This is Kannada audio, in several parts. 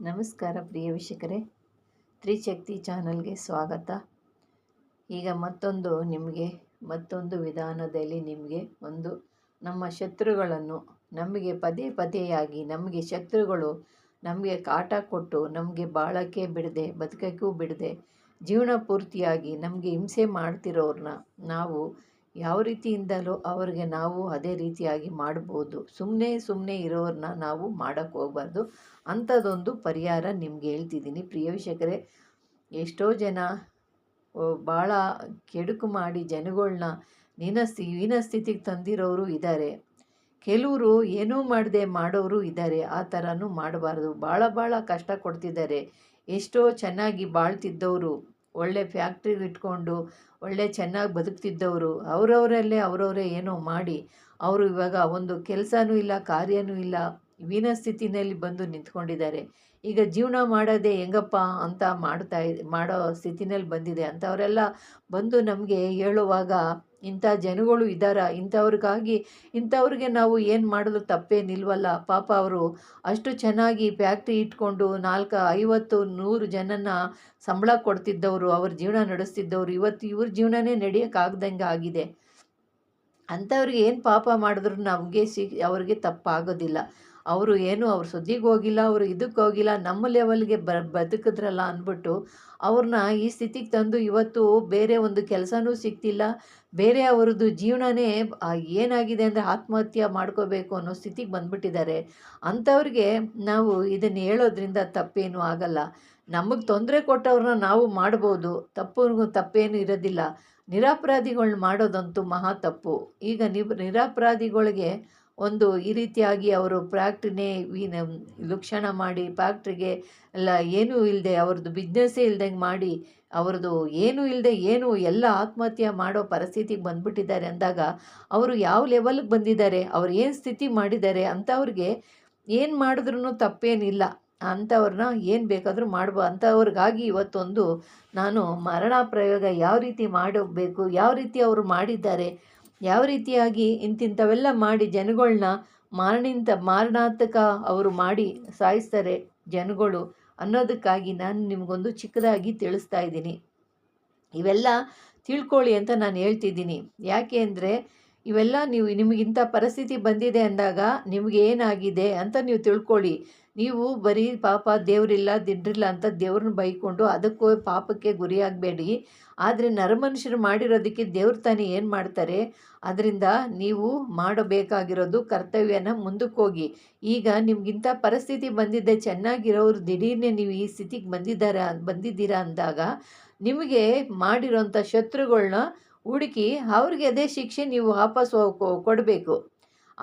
ನಮಸ್ಕಾರ ಪ್ರಿಯ ವೀಕ್ಷಕರೇ. ತ್ರಿಶಕ್ತಿ ಚಾನಲ್ಗೆ ಸ್ವಾಗತ. ಈಗ ಮತ್ತೊಂದು ನಿಮಗೆ, ಮತ್ತೊಂದು ವಿಧಾನದಲ್ಲಿ ನಿಮಗೆ ಒಂದು ನಮ್ಮ ಶತ್ರುಗಳನ್ನು ನಮಗೆ ಪದೇ ಪದೇಯಾಗಿ ನಮಗೆ ಶತ್ರುಗಳು ನಮಗೆ ಕಾಟ ಕೊಟ್ಟು ನಮಗೆ ಬಾಳಕ್ಕೆ ಬಿಡದೆ, ಬದುಕಕ್ಕೂ ಬಿಡದೆ, ಜೀವನ ಪೂರ್ತಿಯಾಗಿ ನಮಗೆ ಹಿಂಸೆ ಮಾಡ್ತಿರೋರನ್ನ ನಾವು ಯಾವ ರೀತಿಯಿಂದಲೂ ಅವ್ರಿಗೆ ನಾವು ಅದೇ ರೀತಿಯಾಗಿ ಮಾಡ್ಬೋದು. ಸುಮ್ಮನೆ ಸುಮ್ಮನೆ ಇರೋರನ್ನ ನಾವು ಮಾಡೋಕ್ಕೆ ಹೋಗ್ಬಾರ್ದು. ಅಂಥದ್ದೊಂದು ಪರಿಹಾರ ನಿಮ್ಗೆ ಹೇಳ್ತಿದ್ದೀನಿ. ಪ್ರಿಯ ವೀಕ್ಷಕರೇ, ಎಷ್ಟೋ ಜನ ಭಾಳ ಕೆಡುಕು ಮಾಡಿ ಜನಗಳನ್ನ ನೀನಸ್ತಿ ಹೀನ ಸ್ಥಿತಿಗೆ ತಂದಿರೋರು ಇದ್ದಾರೆ ಕೆಲವರು ಏನೂ ಮಾಡದೆ ಮಾಡೋರು ಇದ್ದಾರೆ ಆ ಥರನೂ ಮಾಡಬಾರ್ದು. ಭಾಳ ಭಾಳ ಕಷ್ಟ ಕೊಡ್ತಿದ್ದಾರೆ. ಎಷ್ಟೋ ಚೆನ್ನಾಗಿ ಬಾಳ್ತಿದ್ದವರು. ಒಳ್ಳೆ ಫ್ಯಾಕ್ಟ್ರಿ ಇಟ್ಕೊಂಡು, ಒಳ್ಳೆ ಚೆನ್ನಾಗಿ ಬದುಕ್ತಿದ್ದವರು, ಅವರವರಲ್ಲೇ ಅವರವರೇ ಏನೋ ಮಾಡಿ, ಅವರು ಇವಾಗ ಒಂದು ಕೆಲಸನೂ ಇಲ್ಲ, ಕಾರ್ಯನೂ ಇಲ್ಲ, ವೀನ ಸ್ಥಿತಿನಲ್ಲಿ ಬಂದು ನಿಂತ್ಕೊಂಡಿದ್ದಾರೆ. ಈಗ ಜೀವನ ಮಾಡೋದೇ ಹೆಂಗಪ್ಪ ಅಂತ ಮಾಡ್ತಾ ಮಾಡೋ ಸ್ಥಿತಿನಲ್ಲಿ ಬಂದಿದೆ. ಅಂಥವರೆಲ್ಲ ಬಂದು ನಮಗೆ ಹೇಳುವಾಗ ಇಂಥ ಜನಗಳು ಇದ್ದಾರ? ಇಂಥವ್ರಿಗಾಗಿ, ಇಂಥವ್ರಿಗೆ ನಾವು ಏನು ಮಾಡಲು ತಪ್ಪೇ ನಿಲ್ವಲ್ಲ ಪಾಪ ಅವರು ಅಷ್ಟು ಚೆನ್ನಾಗಿ ಫ್ಯಾಕ್ಟ್ರಿ ಇಟ್ಕೊಂಡು ನಾಲ್ಕು ಐವತ್ತು ನೂರು ಜನನ ಸಂಬಳ ಕೊಡ್ತಿದ್ದವರು, ಅವ್ರ ಜೀವನ ನಡೆಸ್ತಿದ್ದವರು, ಇವತ್ತು ಇವ್ರ ಜೀವನನೇ ನಡೆಯೋಕ್ಕಾಗ್ದಂಗೆ ಆಗಿದೆ. ಅಂಥವ್ರಿಗೆ ಏನು ಪಾಪ ಮಾಡಿದ್ರು ನಮಗೆ ಸಿ ಅವ್ರಿಗೆ ತಪ್ಪಾಗೋದಿಲ್ಲ. ಅವರು ಏನು ಅವ್ರ ಸುದ್ದಿಗೆ ಹೋಗಿಲ್ಲ, ಅವರು ಇದಕ್ಕೆ ಹೋಗಿಲ್ಲ, ನಮ್ಮ ಲೆವೆಲ್ಗೆ ಬ, ಬದುಕಿದ್ರಲ್ಲ ಅಂದ್ಬಿಟ್ಟು ಅವ್ರನ್ನ ಈ ಸ್ಥಿತಿಗೆ ತಂದು ಇವತ್ತು ಬೇರೆ ಒಂದು ಕೆಲಸನೂ ಸಿಗ್ತಿಲ್ಲ, ಬೇರೆ ಅವರದ್ದು ಜೀವನನೇ ಏನಾಗಿದೆ ಅಂದರೆ ಆತ್ಮಹತ್ಯೆ ಮಾಡ್ಕೋಬೇಕು ಅನ್ನೋ ಸ್ಥಿತಿಗೆ ಬಂದ್ಬಿಟ್ಟಿದ್ದಾರೆ. ಅಂಥವ್ರಿಗೆ ನಾವು ಇದನ್ನು ಹೇಳೋದ್ರಿಂದ ತಪ್ಪೇನೂ ಆಗಲ್ಲ. ನಮಗೆ ತೊಂದರೆ ಕೊಟ್ಟವ್ರನ್ನ ನಾವು ಮಾಡ್ಬೋದು ತಪ್ಪು ತಪ್ಪೇನು ಇರೋದಿಲ್ಲ. ನಿರಾಪರಾಧಿಗಳ್ನ ಮಾಡೋದಂತೂ ಮಹಾ ತಪ್ಪು. ಈಗ ನಿರಾಪರಾಧಿಗಳಿಗೆ ನಿರಪರಾಧಿಗಳಿಗೆ ಒಂದು ಈ ರೀತಿಯಾಗಿ ಅವರು ಫ್ಯಾಕ್ಟ್ರಿನೇ ಲುಕ್ಷಣ ಮಾಡಿ ಫ್ಯಾಕ್ಟ್ರಿಗೆ ಎಲ್ಲ ಏನೂ ಇಲ್ಲದೆ ಅವ್ರದ್ದು ಬಿಸ್ನೆಸ್ಸೇ ಇಲ್ದಂಗೆ ಮಾಡಿ ಅವ್ರದ್ದು ಏನೂ ಇಲ್ಲದೆ ಏನು ಎಲ್ಲ ಆತ್ಮಹತ್ಯೆ ಮಾಡೋ ಪರಿಸ್ಥಿತಿಗೆ ಬಂದ್ಬಿಟ್ಟಿದ್ದಾರೆ ಅಂದಾಗ ಅವರು ಯಾವ ಲೆವೆಲ್ಗೆ ಬಂದಿದ್ದಾರೆ, ಅವ್ರು ಏನು ಸ್ಥಿತಿ ಮಾಡಿದ್ದಾರೆ ಅಂಥವ್ರಿಗೆ ಏನು ಮಾಡಿದ್ರೂ ತಪ್ಪೇನಿಲ್ಲ. ಅಂಥವ್ರನ್ನ ಏನು ಬೇಕಾದರೂ ಮಾಡ್ಬೋ, ಅಂಥವ್ರಿಗಾಗಿ ಇವತ್ತೊಂದು ನಾನು ಮರಣ ಪ್ರಯೋಗ ಯಾವ ರೀತಿ ಮಾಡಬೇಕು, ಯಾವ ರೀತಿ ಅವರು ಮಾಡಿದ್ದಾರೆ ಯಾವ ರೀತಿಯಾಗಿ ಇಂತಿಂಥವೆಲ್ಲ ಮಾಡಿ ಜನಗಳನ್ನ ಮಾರಣಿಂತ, ಮಾರಣಾಂತಕ ಅವರು ಮಾಡಿ ಸಾಯಿಸ್ತಾರೆ ಜನಗಳು ಅನ್ನೋದಕ್ಕಾಗಿ ನಾನು ನಿಮಗೊಂದು ಚಿಕ್ಕದಾಗಿ ತಿಳಿಸ್ತಾ ಇದ್ದೀನಿ. ಇವೆಲ್ಲ ತಿಳ್ಕೊಳ್ಳಿ ಅಂತ ನಾನು ಹೇಳ್ತಿದ್ದೀನಿ. ಯಾಕೆ ಅಂದರೆ ಇವೆಲ್ಲ ನೀವು ನಿಮಗಿಂಥ ಪರಿಸ್ಥಿತಿ ಬಂದಿದೆ ಅಂದಾಗ ನಿಮಗೆ ಏನಾಗಿದೆ ಅಂತ ನೀವು ತಿಳ್ಕೊಳ್ಳಿ. ನೀವು ಬರೀ ಪಾಪ ದೇವರಿಲ್ಲ, ದಿಂಡ್ರಿಲ್ಲ ಅಂತ ದೇವ್ರನ್ನ ಬೈಕೊಂಡು ಅದಕ್ಕೂ ಪಾಪಕ್ಕೆ ಗುರಿಯಾಗಬೇಡಿ. ಆದರೆ ನರಮನುಷ್ಯರು ಮಾಡಿರೋದಕ್ಕೆ ದೇವ್ರ ತಾನೇ ಏನು ಮಾಡ್ತಾರೆ? ಅದರಿಂದ ನೀವು ಮಾಡಬೇಕಾಗಿರೋದು ಕರ್ತವ್ಯನ ಮುಂದಕ್ಕೆ ಹೋಗಿ ಈಗ ನಿಮ್ಗಿಂತ ಪರಿಸ್ಥಿತಿ ಬಂದಿದ್ದೆ, ಚೆನ್ನಾಗಿರೋರು ದಿಢೀರ್ನೇ ನೀವು ಈ ಸ್ಥಿತಿಗೆ ಬಂದಿದ್ದಾರೆ ಬಂದಿದ್ದೀರಾ ಅಂದಾಗ ನಿಮಗೆ ಮಾಡಿರೋಂಥ ಶತ್ರುಗಳನ್ನ ಹುಡುಕಿ ಅವ್ರಿಗೆ ಅದೇ ಶಿಕ್ಷೆ ನೀವು ವಾಪಸ್ ಕೊಡಬೇಕು.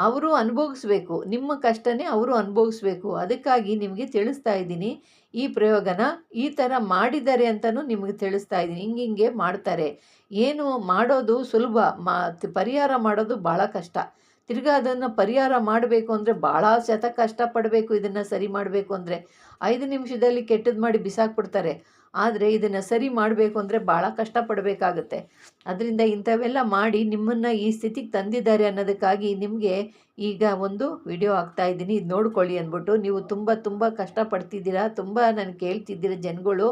ಅವರು ಅನುಭವಿಸ್ಬೇಕು ನಿಮ್ಮ ಕಷ್ಟನೇ ಅವರು ಅನುಭವಿಸ್ಬೇಕು ಅದಕ್ಕಾಗಿ ನಿಮಗೆ ತಿಳಿಸ್ತಾ ಇದ್ದೀನಿ. ಈ ಪ್ರಯೋಗನ ಈ ಥರ ಮಾಡಿದ್ದಾರೆ ಅಂತಲೂ ನಿಮಗೆ ತಿಳಿಸ್ತಾ ಇದ್ದೀನಿ. ಹಿಂಗೆ ಹಿಂಗೆ ಮಾಡ್ತಾರೆ. ಏನು ಮಾಡೋದು ಸುಲಭ. ಮಾ ಪರಿಹಾರ ಮಾಡೋದು ಭಾಳ ಕಷ್ಟ. ತಿರ್ಗಾ ಅದನ್ನು ಪರಿಹಾರ ಮಾಡಬೇಕು ಅಂದರೆ ಭಾಳ ಶತ ಕಷ್ಟಪಡಬೇಕು ಇದನ್ನು ಸರಿ ಮಾಡಬೇಕು ಅಂದರೆ. ಐದು ನಿಮಿಷದಲ್ಲಿ ಕೆಟ್ಟದ್ದು ಮಾಡಿ ಬಿಸಾಕ್ಬಿಡ್ತಾರೆ. ಆದರೆ ಇದನ್ನು ಸರಿ ಮಾಡಬೇಕು ಅಂದರೆ ಭಾಳ ಕಷ್ಟಪಡಬೇಕಾಗುತ್ತೆ. ಅದರಿಂದ ಇಂಥವೆಲ್ಲ ಮಾಡಿ ನಿಮ್ಮನ್ನು ಈ ಸ್ಥಿತಿಗೆ ತಂದಿದ್ದಾರೆ ಅನ್ನೋದಕ್ಕಾಗಿ ನಿಮಗೆ ಈಗ ಒಂದು ವಿಡಿಯೋ ಇದ್ದೀನಿ. ಇದು ನೋಡ್ಕೊಳ್ಳಿ ಅಂದ್ಬಿಟ್ಟು ನೀವು ತುಂಬ ತುಂಬ ಕಷ್ಟಪಡ್ತಿದ್ದೀರಾ, ತುಂಬ ನಾನು ಕೇಳ್ತಿದ್ದೀರ ಜನಗಳು.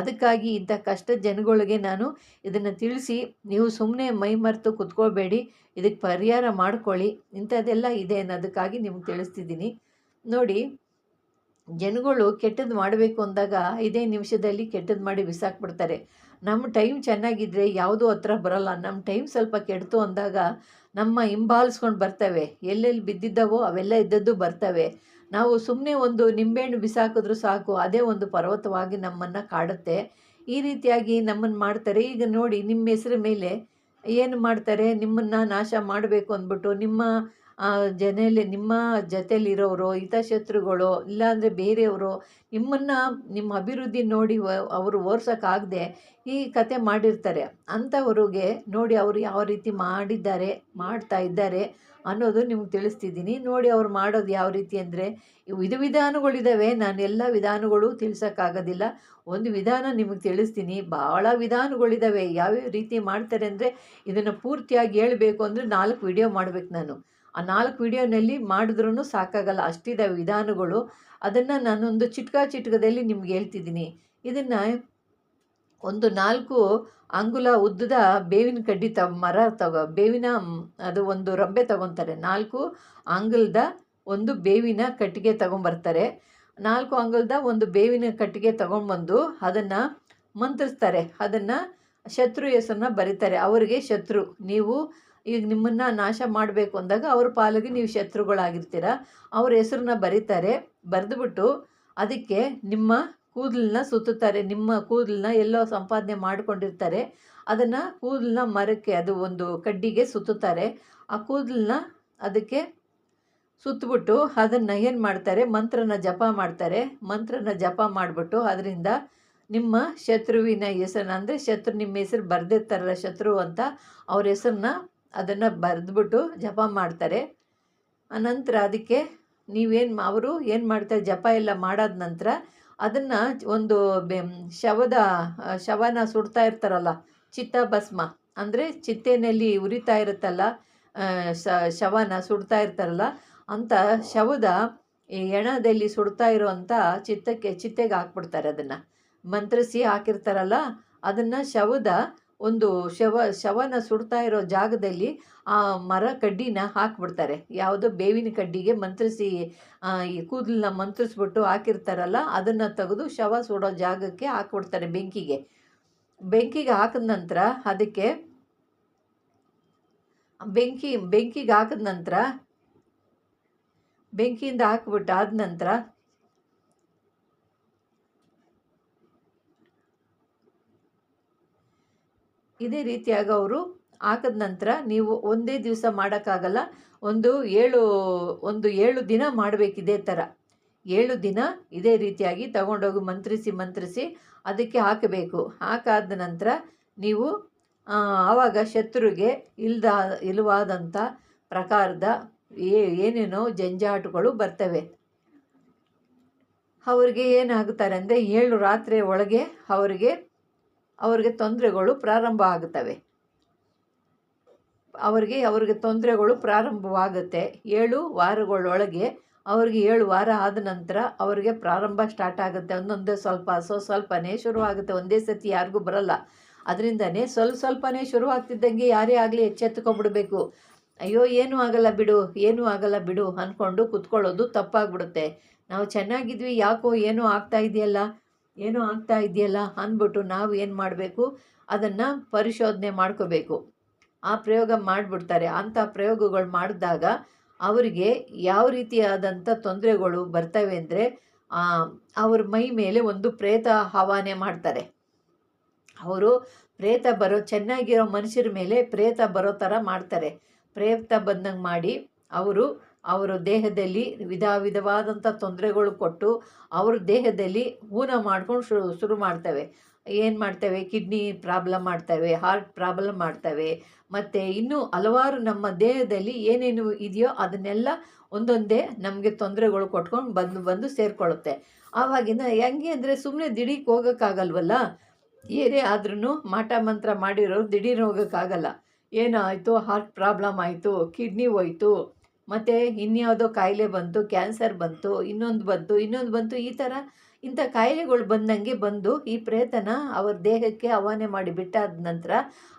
ಅದಕ್ಕಾಗಿ ಇಂಥ ಕಷ್ಟ ಜನಗಳಿಗೆ ನಾನು ಇದನ್ನು ತಿಳಿಸಿ, ನೀವು ಸುಮ್ಮನೆ ಮೈ ಮರೆತು ಕುತ್ಕೋಬೇಡಿ ಇದಕ್ಕೆ ಪರಿಹಾರ ಮಾಡ್ಕೊಳ್ಳಿ, ಇಂಥದ್ದೆಲ್ಲ ಇದೆ ಅನ್ನೋದಕ್ಕಾಗಿ ನಿಮ್ಗೆ ತಿಳಿಸ್ತಿದ್ದೀನಿ. ನೋಡಿ ಜನಗಳು ಕೆಟ್ಟದ್ದು ಮಾಡಬೇಕು ಅಂದಾಗ ಐದೇ ನಿಮಿಷದಲ್ಲಿ ಕೆಟ್ಟದ್ದು ಮಾಡಿ ಬಿಸಾಕ್ಬಿಡ್ತಾರೆ. ನಮ್ಮ ಟೈಮ್ ಚೆನ್ನಾಗಿದ್ದರೆ ಯಾವುದೂ ಹತ್ರ ಬರೋಲ್ಲ. ನಮ್ಮ ಟೈಮ್ ಸ್ವಲ್ಪ ಕೆಡ್ತು ಅಂದಾಗ ನಮ್ಮ ಹಿಂಬಾಲಿಸ್ಕೊಂಡು ಬರ್ತವೆ. ಎಲ್ಲೆಲ್ಲಿ ಬಿದ್ದಿದ್ದಾವೋ ಅವೆಲ್ಲ ಇದ್ದದ್ದು ಬರ್ತವೆ. ನಾವು ಸುಮ್ಮನೆ ಒಂದು ನಿಂಬೆಹಣ್ಣು ಬಿಸಾಕಿದ್ರು ಸಾಕು, ಅದೇ ಒಂದು ಪರ್ವತವಾಗಿ ನಮ್ಮನ್ನು ಕಾಡುತ್ತೆ. ಈ ರೀತಿಯಾಗಿ ನಮ್ಮನ್ನು ಮಾಡ್ತಾರೆ. ಈಗ ನೋಡಿ ನಿಮ್ಮ ಹೆಸರು ಮೇಲೆ ಏನು ಮಾಡ್ತಾರೆ? ನಿಮ್ಮನ್ನು ನಾಶ ಮಾಡಬೇಕು ಅಂದ್ಬಿಟ್ಟು ನಿಮ್ಮ ಜನೆಯಲ್ಲಿ ನಿಮ್ಮ ಜೊತೆಲಿರೋರು ಹಿತಶತ್ರುಗಳು ಇಲ್ಲಾಂದರೆ ಬೇರೆಯವರು ನಿಮ್ಮನ್ನು ನಿಮ್ಮ ಅಭಿವೃದ್ಧಿ ನೋಡಿ ಅವರು ಓರ್ಸೋಕ್ಕಾಗದೆ ಈ ಕತೆ ಮಾಡಿರ್ತಾರೆ. ಅಂಥವ್ರಿಗೆ ನೋಡಿ ಅವರು ಯಾವ ರೀತಿ ಮಾಡಿದ್ದಾರೆ, ಮಾಡ್ತಾ ಇದ್ದಾರೆ ಅನ್ನೋದು ನಿಮ್ಗೆ ತಿಳಿಸ್ತಿದ್ದೀನಿ. ನೋಡಿ ಅವ್ರು ಮಾಡೋದು ಯಾವ ರೀತಿ ಅಂದರೆ, ವಿಧ ವಿಧಾನಗಳಿದ್ದಾವೆ ನಾನು ಎಲ್ಲ ವಿಧಾನಗಳು ತಿಳಿಸೋಕ್ಕಾಗೋದಿಲ್ಲ. ಒಂದು ವಿಧಾನ ನಿಮಗೆ ತಿಳಿಸ್ತೀನಿ, ಭಾಳ ವಿಧಾನಗಳಿದ್ದಾವೆ ಯಾವ್ಯಾವ ರೀತಿ ಮಾಡ್ತಾರೆ ಅಂದರೆ ಇದನ್ನು ಪೂರ್ತಿಯಾಗಿ ಹೇಳಬೇಕು ಅಂದರೆ ನಾಲ್ಕು ವಿಡಿಯೋ ಮಾಡ್ಬೇಕು ನಾನು. ಆ ನಾಲ್ಕು ವಿಡಿಯೋನಲ್ಲಿ ಮಾಡಿದ್ರೂ ಸಾಕಾಗಲ್ಲ, ಅಷ್ಟಿದೆ ವಿಧಾನಗಳು. ಅದನ್ನು ನಾನೊಂದು ಚಿಟ್ಕ ಚಿಟ್ಕದಲ್ಲಿ ನಿಮ್ಗೆ ಹೇಳ್ತಿದ್ದೀನಿ. ಇದನ್ನು ಒಂದು ನಾಲ್ಕು ಅಂಗುಲ ಉದ್ದದ ಬೇವಿನ ಕಡ್ಡಿ ತ ಮರ ತಗೋ, ಬೇವಿನ ಅದು ಒಂದು ರಂಬೆ ತಗೊತಾರೆ. ನಾಲ್ಕು ಅಂಗುಲದ ಒಂದು ಬೇವಿನ ಕಟ್ಟಿಗೆ ತಗೊಂಬರ್ತಾರೆ. ನಾಲ್ಕು ಅಂಗುಲದ ಒಂದು ಬೇವಿನ ಕಟ್ಟಿಗೆ ತಗೊಂಡ್ಬಂದು ಅದನ್ನು ಮಂತ್ರಿಸ್ತಾರೆ. ಅದನ್ನು ಶತ್ರು ಹೆಸರನ್ನ ಬರೀತಾರೆ. ಅವರಿಗೆ ಶತ್ರು. ನೀವು ಈಗ ನಿಮ್ಮನ್ನು ನಾಶ ಮಾಡಬೇಕು ಅಂದಾಗ ಅವ್ರ ಪಾಲಿಗೆ ನೀವು ಶತ್ರುಗಳಾಗಿರ್ತೀರ. ಅವ್ರ ಹೆಸರನ್ನ ಬರೀತಾರೆ. ಬರೆದುಬಿಟ್ಟು ಅದಕ್ಕೆ ನಿಮ್ಮ ಕೂದಲನ್ನ ಸುತ್ತುತ್ತಾರೆ. ನಿಮ್ಮ ಕೂದಲನ್ನ ಎಲ್ಲೋ ಸಂಪಾದನೆ ಮಾಡಿಕೊಂಡಿರ್ತಾರೆ. ಅದನ್ನು ಕೂದಲನ್ನ ಮರಕ್ಕೆ, ಅದು ಒಂದು ಕಡ್ಡಿಗೆ ಸುತ್ತುತ್ತಾರೆ. ಆ ಕೂದಲನ್ನ ಅದಕ್ಕೆ ಸುತ್ತಬಿಟ್ಟು ಅದನ್ನು ಏನು ಮಾಡ್ತಾರೆ? ಮಂತ್ರನ ಜಪ ಮಾಡ್ತಾರೆ. ಮಂತ್ರನ ಜಪ ಮಾಡಿಬಿಟ್ಟು ಅದರಿಂದ ನಿಮ್ಮ ಶತ್ರುವಿನ ಹೆಸರನ್ನ ಅಂದರೆ ಶತ್ರು, ನಿಮ್ಮ ಹೆಸರು ಬರೆದಿರ್ತಾರಲ್ಲ ಶತ್ರು ಅಂತ ಅವ್ರ ಹೆಸರನ್ನ ಅದನ್ನು ಬರೆದ್ಬಿಟ್ಟು ಜಪ ಮಾಡ್ತಾರೆ. ಅನಂತರ ಅದಕ್ಕೆ ನೀವೇನು ಅವರು ಏನು ಮಾಡ್ತಾರೆ, ಜಪ ಎಲ್ಲ ಮಾಡಾದ ನಂತರ ಅದನ್ನು ಒಂದು ಬೆ ಶವದ ಶವನ ಸುಡ್ತಾ ಇರ್ತಾರಲ್ಲ ಚಿತ್ತ ಭಸ್ಮ ಅಂದರೆ ಚಿತ್ತೆನಲ್ಲಿ ಉರಿತಾ ಇರುತ್ತಲ್ಲ ಶವನ ಸುಡ್ತಾ ಇರ್ತಾರಲ್ಲ ಅಂಥ ಶವದ ಎಣದಲ್ಲಿ ಸುಡ್ತಾ ಇರೋವಂಥ ಚಿತ್ತಕ್ಕೆ ಚಿತ್ತೆಗೆ ಹಾಕ್ಬಿಡ್ತಾರೆ ಅದನ್ನು. ಮಂತ್ರಿಸಿ ಹಾಕಿರ್ತಾರಲ್ಲ, ಅದನ್ನು ಶವದ ಒಂದು ಶವ, ಶವನ ಸುಡ್ತಾ ಇರೋ ಜಾಗದಲ್ಲಿ ಆ ಮರ ಕಡ್ಡಿನ ಹಾಕ್ಬಿಡ್ತಾರೆ. ಯಾವುದೋ ಬೇವಿನ ಕಡ್ಡಿಗೆ ಮಂತ್ರಿಸಿ ಈ ಕೂದಲನ್ನ ಮಂತ್ರಿಸ್ಬಿಟ್ಟು ಹಾಕಿರ್ತಾರಲ್ಲ, ಅದನ್ನು ತೆಗೆದು ಶವ ಸುಡೋ ಜಾಗಕ್ಕೆ ಹಾಕ್ಬಿಡ್ತಾರೆ ಬೆಂಕಿಗೆ. ಬೆಂಕಿಗೆ ಹಾಕಿದ ನಂತರ ಅದಕ್ಕೆ, ಬೆಂಕಿ, ಬೆಂಕಿಗೆ ಹಾಕಿದ ನಂತರ, ಬೆಂಕಿಯಿಂದ ಹಾಕ್ಬಿಟ್ಟು ಆದ ನಂತರ ಇದೇ ರೀತಿಯಾಗಿ ಅವರು ಹಾಕಿದ ನಂತರ ನೀವು ಒಂದೇ ದಿವಸ ಮಾಡೋಕ್ಕಾಗಲ್ಲ, ಒಂದು ಏಳು ಒಂದು ಏಳು ದಿನ ಮಾಡಬೇಕು ಇದೇ ಥರ ಏಳು ದಿನ ಇದೇ ರೀತಿಯಾಗಿ ತಗೊಂಡೋಗಿ ಮಂತ್ರಿಸಿ ಮಂತ್ರಿಸಿ ಅದಕ್ಕೆ ಹಾಕಬೇಕು. ಹಾಕಾದ ನಂತರ ನೀವು ಆವಾಗ ಶತ್ರುಗೆ ಇಲ್ದ ಇಲ್ಲವಾದಂಥ ಪ್ರಕಾರದ ಏನೇನೋ ಜಂಜಾಟಗಳು ಬರ್ತವೆ. ಅವರಿಗೆ ಏನಾಗುತ್ತಾರೆ ಅಂದರೆ ಏಳು ರಾತ್ರಿ ಒಳಗೆ ಅವರಿಗೆ ಅವರಿಗೆ ತೊಂದರೆಗಳು ಪ್ರಾರಂಭ ಆಗುತ್ತವೆ ಅವರಿಗೆ ಅವರಿಗೆ ತೊಂದರೆಗಳು ಪ್ರಾರಂಭವಾಗುತ್ತೆ. ಏಳು ವಾರಗಳೊಳಗೆ ಅವರಿಗೆ ಏಳು ವಾರ ಆದ ನಂತರ ಅವರಿಗೆ ಪ್ರಾರಂಭ ಸ್ಟಾರ್ಟ್ ಆಗುತ್ತೆ. ಒಂದೊಂದೇ ಸ್ವಲ್ಪ, ಸೊ ಸ್ವಲ್ಪನೇ ಶುರುವಾಗುತ್ತೆ ಒಂದೇ ಸತಿ ಯಾರಿಗೂ ಬರಲ್ಲ. ಅದರಿಂದನೇ ಸ್ವಲ್ಪ ಸ್ವಲ್ಪನೇ ಶುರುವಾಗ್ತಿದ್ದಂಗೆ ಯಾರೇ ಆಗಲಿ ಎಚ್ಚೆತ್ಕೊಂಡ್ಬಿಡ್ಬೇಕು ಅಯ್ಯೋ, ಏನೂ ಆಗಲ್ಲ ಬಿಡು, ಏನೂ ಆಗಲ್ಲ ಬಿಡು ಅಂದ್ಕೊಂಡು ಕುತ್ಕೊಳ್ಳೋದು ತಪ್ಪಾಗ್ಬಿಡುತ್ತೆ. ನಾವು ಚೆನ್ನಾಗಿದ್ವಿ, ಯಾಕೋ ಏನೂ ಆಗ್ತಾ ಇದೆಯಲ್ಲ? ಏನೋ ಆಗ್ತಾ ಇದೆಯಲ್ಲ ಅಂದ್ಬಿಟ್ಟು ನಾವು ಏನು ಮಾಡಬೇಕು? ಅದನ್ನು ಪರಿಶೋಧನೆ ಮಾಡ್ಕೋಬೇಕು. ಆ ಪ್ರಯೋಗ ಮಾಡಿಬಿಡ್ತಾರೆ. ಅಂಥ ಪ್ರಯೋಗಗಳು ಮಾಡಿದಾಗ ಅವರಿಗೆ ಯಾವ ರೀತಿಯಾದಂಥ ತೊಂದರೆಗಳು ಬರ್ತವೆ ಅಂದರೆ ಅವ್ರ ಮೈ ಮೇಲೆ ಒಂದು ಪ್ರೇತ ಹವಾನೆ ಮಾಡ್ತಾರೆ. ಅವರು ಪ್ರೇತ ಬರೋ, ಚೆನ್ನಾಗಿರೋ ಮನುಷ್ಯರ ಮೇಲೆ ಪ್ರೇತ ಬರೋ ಥರ ಮಾಡ್ತಾರೆ. ಪ್ರೇತ ಬಂದಂಗೆ ಮಾಡಿ ಅವರು ಅವರ ದೇಹದಲ್ಲಿ ವಿಧ ವಿಧವಾದಂಥ ತೊಂದರೆಗಳು ಕೊಟ್ಟು ಅವ್ರ ದೇಹದಲ್ಲಿ ಹೂನ ಮಾಡ್ಕೊಂಡು ಶುರು ಶುರು ಮಾಡ್ತವೆ. ಏನು ಮಾಡ್ತವೆ? ಕಿಡ್ನಿ ಪ್ರಾಬ್ಲಮ್ ಮಾಡ್ತವೆ, ಹಾರ್ಟ್ ಪ್ರಾಬ್ಲಮ್ ಮಾಡ್ತವೆ. ಮತ್ತು ಇನ್ನೂ ಹಲವಾರು ನಮ್ಮ ದೇಹದಲ್ಲಿ ಏನೇನು ಇದೆಯೋ ಅದನ್ನೆಲ್ಲ ಒಂದೊಂದೇ ನಮಗೆ ತೊಂದರೆಗಳು ಕೊಟ್ಕೊಂಡು ಬಂದು ಬಂದು ಸೇರಿಕೊಳ್ಳುತ್ತೆ. ಆವಾಗಿನ ಹೆಂಗೆ ಅಂದರೆ ಸುಮ್ಮನೆ ದಿಢೀಕ್ ಹೋಗೋಕ್ಕಾಗಲ್ವಲ್ಲ? ಏನೇ ಆದ್ರೂ ಮಾಟ ಮಂತ್ರ ಮಾಡಿರೋರು ದಿಢೀರ್ ಹೋಗೋಕ್ಕಾಗಲ್ಲ. ಏನಾಯಿತು? ಹಾರ್ಟ್ ಪ್ರಾಬ್ಲಮ್ ಆಯಿತು, ಕಿಡ್ನಿ ಹೋಯ್ತು ಮತ್ತು ಇನ್ಯಾವುದೋ ಕಾಯಿಲೆ ಬಂತು, ಕ್ಯಾನ್ಸರ್ ಬಂತು, ಇನ್ನೊಂದು ಬಂತು ಇನ್ನೊಂದು ಬಂತು, ಈ ಥರ ಇಂಥ ಕಾಯಿಲೆಗಳು ಬಂದಂಗೆ ಬಂದು ಈ ಪ್ರೇತನ ಅವ್ರ ದೇಹಕ್ಕೆ ಅವಾನೆ ಮಾಡಿ ಬಿಟ್ಟಾದ ನಂತರ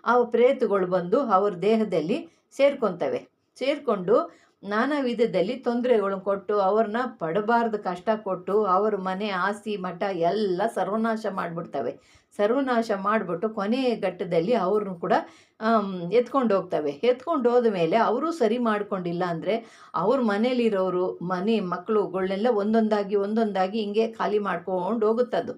ಆ ಪ್ರೇತಗಳು ಬಂದು ಅವ್ರ ದೇಹದಲ್ಲಿ ಸೇರ್ಕೊತವೆ ಸೇರಿಕೊಂಡು ನಾನಾ ವಿಧದಲ್ಲಿ ತೊಂದರೆಗಳು ಕೊಟ್ಟು, ಅವ್ರನ್ನ ಪಡಬಾರ್ದು ಕಷ್ಟ ಕೊಟ್ಟು, ಅವ್ರ ಮನೆ ಆಸ್ತಿ, ಮಠ ಎಲ್ಲ ಸರ್ವನಾಶ ಮಾಡಿಬಿಡ್ತವೆ. ಸರ್ವನಾಶ ಮಾಡಿಬಿಟ್ಟು ಕೊನೆಯ ಘಟ್ಟದಲ್ಲಿ ಅವ್ರನ್ನೂ ಕೂಡ ಎತ್ಕೊಂಡು ಹೋಗ್ತವೆ. ಎತ್ಕೊಂಡು ಹೋದ ಮೇಲೆ ಅವರು ಸರಿ ಮಾಡ್ಕೊಂಡಿಲ್ಲ ಅಂದರೆ, ಅವ್ರ ಮನೇಲಿರೋರು, ಮನೆ ಮಕ್ಕಳುಗಳನ್ನೆಲ್ಲ ಒಂದೊಂದಾಗಿ ಒಂದೊಂದಾಗಿ ಹಿಂಗೆ ಖಾಲಿ ಮಾಡ್ಕೊಂಡು ಹೋಗುತ್ತದು.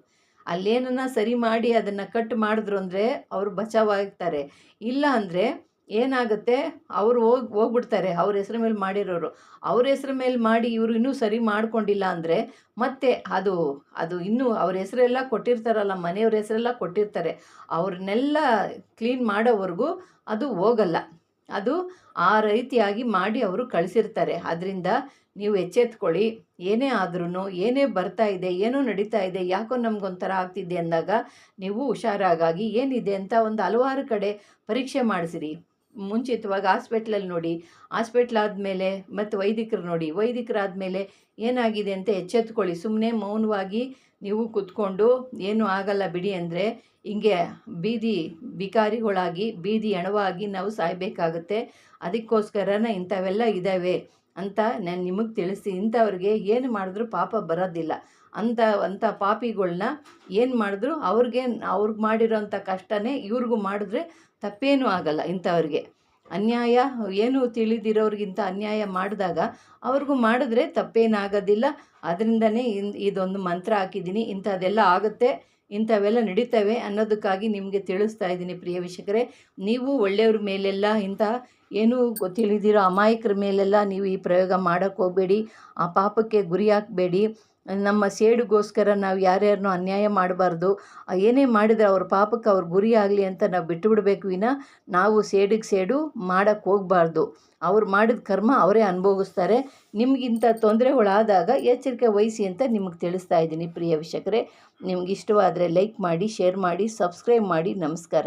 ಅಲ್ಲೇನನ್ನ ಸರಿ ಮಾಡಿ ಅದನ್ನು ಕಟ್ ಮಾಡಿದ್ರು ಅಂದರೆ, ಅವರು ಬಚಾವಾಗ್ತಾರೆ ಇಲ್ಲ ಅಂದರೆ ಏನಾಗುತ್ತೆ? ಅವರು ಹೋಗಿ, ಹೋಗ್ಬಿಡ್ತಾರೆ. ಅವ್ರ ಹೆಸ್ರ ಮೇಲೆ ಮಾಡಿರೋರು. ಅವ್ರ ಹೆಸ್ರ ಮೇಲೆ ಮಾಡಿ ಇವರು ಇನ್ನೂ ಸರಿ ಮಾಡ್ಕೊಂಡಿಲ್ಲ ಅಂದರೆ ಮತ್ತೆ ಅದು ಅದು ಇನ್ನೂ ಅವ್ರ ಹೆಸರೆಲ್ಲ ಕೊಟ್ಟಿರ್ತಾರಲ್ಲ, ಮನೆಯವ್ರ ಹೆಸರೆಲ್ಲ ಕೊಟ್ಟಿರ್ತಾರೆ. ಅವ್ರನ್ನೆಲ್ಲ ಕ್ಲೀನ್ ಮಾಡೋವರೆಗೂ ಅದು ಹೋಗಲ್ಲ. ಅದು ಆ ರೀತಿಯಾಗಿ ಮಾಡಿ ಅವರು ಕಳಿಸಿರ್ತಾರೆ. ಅದರಿಂದ ನೀವು ಎಚ್ಚೆತ್ಕೊಳ್ಳಿ. ಏನೇ ಆದ್ರೂ ಏನೇ ಬರ್ತಾ ಇದೆ, ಏನೋ ನಡೀತಾ ಇದೆ, ಯಾಕೋ ನಮಗೊಂಥರ ಆಗ್ತಿದೆ ಅಂದಾಗ ನೀವು ಹುಷಾರಾಗಾಗಿ ಏನಿದೆ ಅಂತ ಒಂದು ಹಲವಾರು ಕಡೆ ಪರೀಕ್ಷೆ ಮಾಡಿಸಿರಿ. ಮುಂಚಿತವಾಗಿ ಹಾಸ್ಪಿಟ್ಲಲ್ಲಿ ನೋಡಿ, ಹಾಸ್ಪಿಟ್ಲ್ ಆದಮೇಲೆ ಮತ್ತು ವೈದಿಕರು ನೋಡಿ ವೈದಿಕರಾದಮೇಲೆ ಏನಾಗಿದೆ ಅಂತ ಎಚ್ಚೆತ್ಕೊಳ್ಳಿ. ಸುಮ್ಮನೆ ಮೌನವಾಗಿ ನೀವು ಕೂತ್ಕೊಂಡು ಏನೂ ಆಗಲ್ಲ ಬಿಡಿ ಅಂದರೆ ಹಿಂಗೆ ಬೀದಿ ಬಿಕಾರಿಗಳಾಗಿ, ಬೀದಿ ಹೆಣವಾಗಿ ನಾವು ಸಾಯಬೇಕಾಗುತ್ತೆ. ಅದಕ್ಕೋಸ್ಕರನ ಇಂಥವೆಲ್ಲ ಇದ್ದಾವೆ ಅಂತ ನಾನು ನಿಮಗೆ ತಿಳಿಸಿ, ಇಂಥವ್ರಿಗೆ ಏನು ಮಾಡಿದ್ರು ಪಾಪ ಬರೋದಿಲ್ಲ. ಅಂಥ ಅಂಥ ಪಾಪಿಗಳನ್ನ ಏನು ಮಾಡಿದ್ರು ಅವ್ರಿಗೆ ಅವ್ರಿಗೆ ಮಾಡಿರೋಂಥ ಕಷ್ಟನೇ ಇವ್ರಿಗೂ ಮಾಡಿದ್ರೆ ತಪ್ಪೇನೂ ಆಗಲ್ಲ ಇಂಥವ್ರಿಗೆ. ಅನ್ಯಾಯ, ಏನು ತಿಳಿದಿರೋರಿಗಿಂತ ಅನ್ಯಾಯ ಮಾಡಿದಾಗ ಅವ್ರಿಗೂ ಮಾಡಿದ್ರೆ ತಪ್ಪೇನಾಗೋದಿಲ್ಲ. ಅದರಿಂದನೇ ಇನ್, ಇದೊಂದು ಮಂತ್ರ ಹಾಕಿದ್ದೀನಿ. ಇಂಥದ್ದೆಲ್ಲ ಆಗುತ್ತೆ, ಇಂಥವೆಲ್ಲ ನಡೀತವೆ ಅನ್ನೋದಕ್ಕಾಗಿ ನಿಮಗೆ ತಿಳಿಸ್ತಾ ಇದ್ದೀನಿ ಪ್ರಿಯ ವೀಕ್ಷಕರೇ. ನೀವು ಒಳ್ಳೆಯವ್ರ ಮೇಲೆಲ್ಲ ಇಂಥ ಏನೂ ಗೊತ್ತಿಳಿದಿರೋ ಅಮಾಯಕರ ಮೇಲೆಲ್ಲ ನೀವು ಈ ಪ್ರಯೋಗ ಮಾಡೋಕ್ಕೆ ಹೋಗಬೇಡಿ. ಆ ಪಾಪಕ್ಕೆ ಗುರಿ ಹಾಕಬೇಡಿ. ನಮ್ಮ ಸೇಡುಗೋಸ್ಕರ ನಾವು ಯಾರ್ಯಾರನ್ನೂ ಅನ್ಯಾಯ ಮಾಡಬಾರ್ದು. ಏನೇ ಮಾಡಿದರೆ ಅವ್ರ ಪಾಪಕ್ಕೆ ಅವ್ರ ಗುರಿ ಆಗಲಿ ಅಂತ ನಾವು ಬಿಟ್ಟು ಬಿಡಬೇಕು ವಿನ ನಾವು ಸೇಡಿಗೆ ಸೇಡು ಮಾಡೋಕ್ಕೆ ಹೋಗಬಾರ್ದು. ಅವ್ರು ಮಾಡಿದ ಕರ್ಮ ಅವರೇ ಅನುಭವಿಸ್ತಾರೆ ನಿಮಗಿಂಥ ತೊಂದರೆಗಳಾದಾಗ ಎಚ್ಚರಿಕೆ ವಹಿಸಿ ಅಂತ ನಿಮಗೆ ತಿಳಿಸ್ತಾ ಇದ್ದೀನಿ ಪ್ರಿಯ ವೀಕ್ಷಕರೇ. ನಿಮ್ಗೆ ಇಷ್ಟವಾದರೆ ಲೈಕ್ ಮಾಡಿ, ಶೇರ್ ಮಾಡಿ, ಸಬ್ಸ್ಕ್ರೈಬ್ ಮಾಡಿ. ನಮಸ್ಕಾರ.